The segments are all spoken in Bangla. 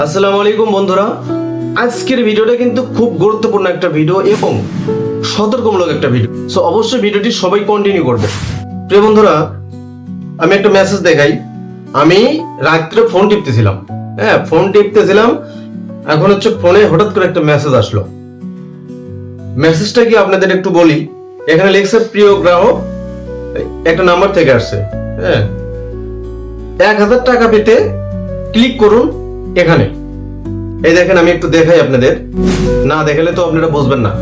আসসালামু আলাইকুম বন্ধুরা। আজকের ভিডিওটা কিন্তু খুব গুরুত্বপূর্ণ একটা ভিডিও এবং সতর্কমূলক একটা ভিডিও। সো অবশ্যই ভিডিওটি সবাই কন্টিনিউ করবে। প্রিয় বন্ধুরা, আমি একটা মেসেজ দেখাই। আমি রাত্রে ফোন টিপতেছিলাম। হ্যাঁ ফোন টিপতেছিলাম। এখন হচ্ছে ফোনে হঠাৎ করে একটা মেসেজ আসলো। মেসেজটা কি আপনাদের একটু বলি? এখানে লেখছে, প্রিয় গ্রাহক, একটা নাম্বার থেকে আসছে। হ্যাঁ। এক হাজার টাকা পেতে ক্লিক করুন। এখানে। এই দেখেন, আমি একটু দেখাই আপনাদের। না দেখালে তো আপনারা বুঝবেন না।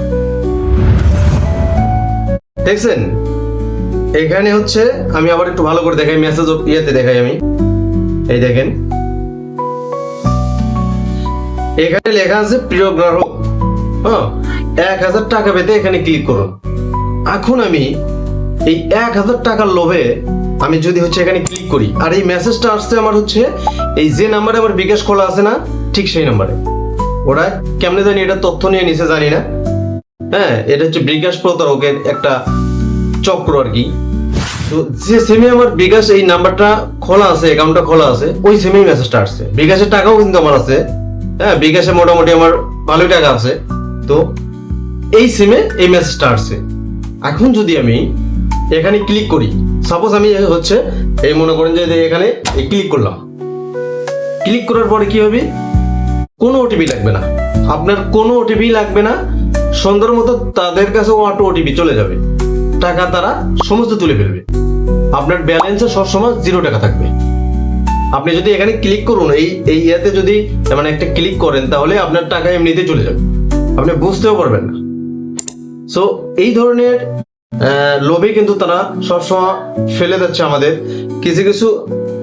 দেখছেন? এখানে হচ্ছে, আমি আবার একটু ভালো করে দেখাই মেসেজ ইয়েতে দেখাই আমি। এই দেখেন। এখানে লেখা আছে, প্রিয় গ্রাহক। হ্যাঁ এক হাজার টাকা পেতে এখানে ক্লিক করুন। এখন আমি এই এক হাজার টাকার লোভে আমি যদি হচ্ছে এখানে ক্লিক করি, আর এই মেসেজটা আসছে আমার হচ্ছে, এই যে নাম্বারে আমার বিকাশ খোলা আছে না, ঠিক সেই নাম্বারে ওরা কেমনে জানি এটা তথ্য নিয়ে নিছে জানি না। হ্যাঁ এটা হচ্ছে বিকাশ প্রতারকের একটা চক্র আর কি। তো যে সিমে আমার বিকাশ এই নাম্বারটা খোলা আছে অ্যাকাউন্টটা খোলা আছে, ওই সিমেই মেসেজটা আসছে। বিকাশের টাকাও কিন্তু আমার আছে। হ্যাঁ বিকাশে মোটামুটি আমার ভালোই টাকা আছে। তো এই সিমে এই মেসেজটা আসছে। এখন যদি আমি এখানে ক্লিক করি সাপোজ আমি হচ্ছে, এই মনে করেন যে এখানে ক্লিক করলাম। ক্লিক করার পরে কি হবে? কোনো ওটিপি লাগবে না। আপনার কোনো ওটিপি লাগবে না। সন্ধ্যার মতো তাদের কাছে অটো ওটিপি চলে যাবে। টাকা তারা সমস্ত তুলে ফেলবে। আপনার ব্যালেন্সে সবসময় জিরো টাকা থাকবে। আপনি যদি এখানে ক্লিক করুন, এই এই ইয়েতে যদি মানে একটা ক্লিক করেন, তাহলে আপনার টাকা এমনিতে চলে যাবে। আপনি বুঝতেও পারবেন না। সো এই ধরনের লোভে কিন্তু তারা সবসময় ফেলে যাচ্ছে আমাদের। কিছু কিছু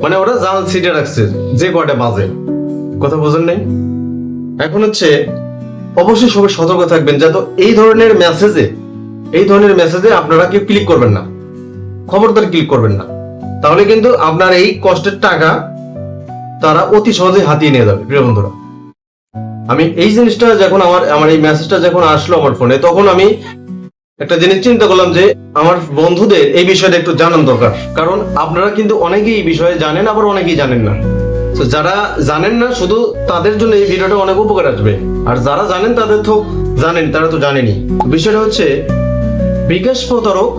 মানে ওরা জাল সিটে রাখছে, যে কয়টা বাজে। কথা বোঝেন নাই? এখন হচ্ছে, অবশ্যই সবাই সতর্ক থাকবেন, যাতে এই ধরনের মেসেজে এই ধরনের মেসেজে আপনারা কেউ ক্লিক করবেন না। খবরদার ক্লিক করবেন না। তাহলে কিন্তু আপনার এই কষ্টের টাকা তারা অতি সহজে হাতিয়ে নিয়ে যাবে, প্রিয় বন্ধুরা। আমি এই জিনিসটা যখন আমার আমার এই মেসেজটা যখন আসলো আমার ফোনে তখন আমি একটা জিনিস চিন্তা করলাম যে আমার বন্ধুদের এই বিষয়টা একটু জানান দরকার। কারণ আপনারা কিন্তু অনেকেই এই বিষয়ে জানেন, আবার অনেকেই জানেন না। তো যারা জানেন না, শুধু তাদের জন্য এই ভিডিওটা অনেক উপকার আসবে। আর যারা জানেন, তাদের তো জানেন, তারা তো জানেনি। বিষয়টা হচ্ছে, বিকাশ প্রতারক,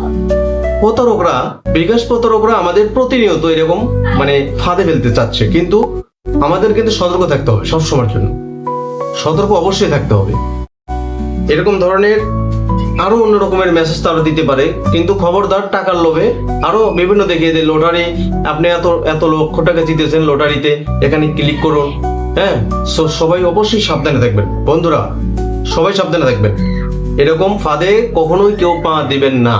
প্রতারকরা, বিকাশ প্রতারকরা আমাদের প্রতিনিয়ত এরকম মানে ফাঁদে ফেলতে চাচ্ছে। কিন্তু আমাদের কিন্তু সতর্ক থাকতে হবে সবসময়ের জন্য। সতর্ক অবশ্যই থাকতে হবে। এরকম ধরনের আরও অন্য রকমের মেসেজ তারা দিতে পারে। কিন্তু খবরদার টাকার লোভে আরও বিভিন্ন দেখিয়ে দেয় লটারি আপনি এত এত লক্ষ টাকা জিতেছেন লটারিতে এখানে ক্লিক করুন। হ্যাঁ? সবাই অবশ্যই সাবধানে থাকবেন। বন্ধুরা, সবাই সাবধানে থাকবেন। এরকম ফাঁদে কখনোই কেউ পা দিবেন না।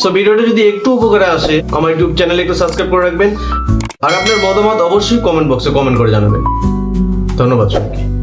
সো ভিডিওটা যদি একটু উপকারে আসে, আমার ইউটিউব চ্যানেলে একটু সাবস্ক্রাইব করে রাখবেন। আর আপনার মতামত অবশ্যই কমেন্ট বক্সে কমেন্ট করে জানাবেন। ধন্যবাদ সবাইকে।